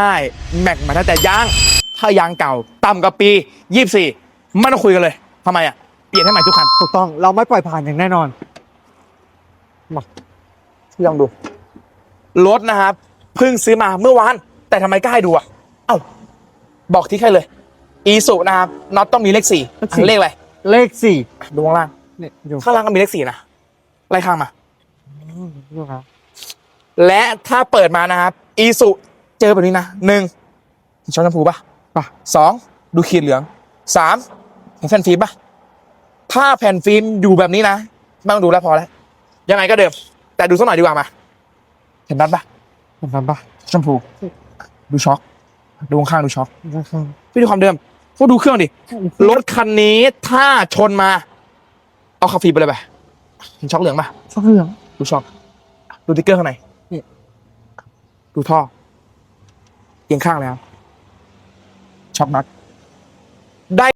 ได้แม็กมาตั้งแต่ยาง ถ้ายางเก่าต่ำกว่าปี 24 ไม่ต้องคุยกันเลยทำไมอะ เปลี่ยนให้ใหม่ทุกคัน ถูกต้องเราไม่ปล่อยผ่านอย่างแน่นอนลองดู รถนะครับเพิ่งซื้อมาเมื่อวาน แต่ทำไมกล้าให้ดูอะ เอ้า บอกที่ใครเลย อีสุนะครับน็อตต้องมีเลขสี่เลขสี่เลขอะไร เลขสี่ดูข้างล่างเนี่ยอยู่ข้างล่างก็มีเลขสี่นะไล่ข้างมาดูครับและถ้าเปิดมานะครับอีสุ เจอแบบนี้นะหนึ่งช้อนชมพูปะป่ะสองดูขีดเหลืองสามเห็นแผ่นฟิล์มปะถ้าแผ่นฟิล์มอยู่แบบนี้นะไม่ต้องดูแล้วพอแล้วยังไงก็เดิม แต่ดูสักหน่อยดีกว่ามา เห็นนัดปะเห็นปะชมพู ดูช็อคดูข้างๆดูช็อคข้างพี่ดูความเดิมพวกดูเครื่องดิรถคันนี้ถ้าชนมา เอาขับฟรีไปเลยไปเห็นช็อคเหลืองปะๆช็อกเหลืองดูช็อคดูติ๊กเกอร์ข้างในนี่ดูท่อ เอียงข้างแล้วช็อคนัดได้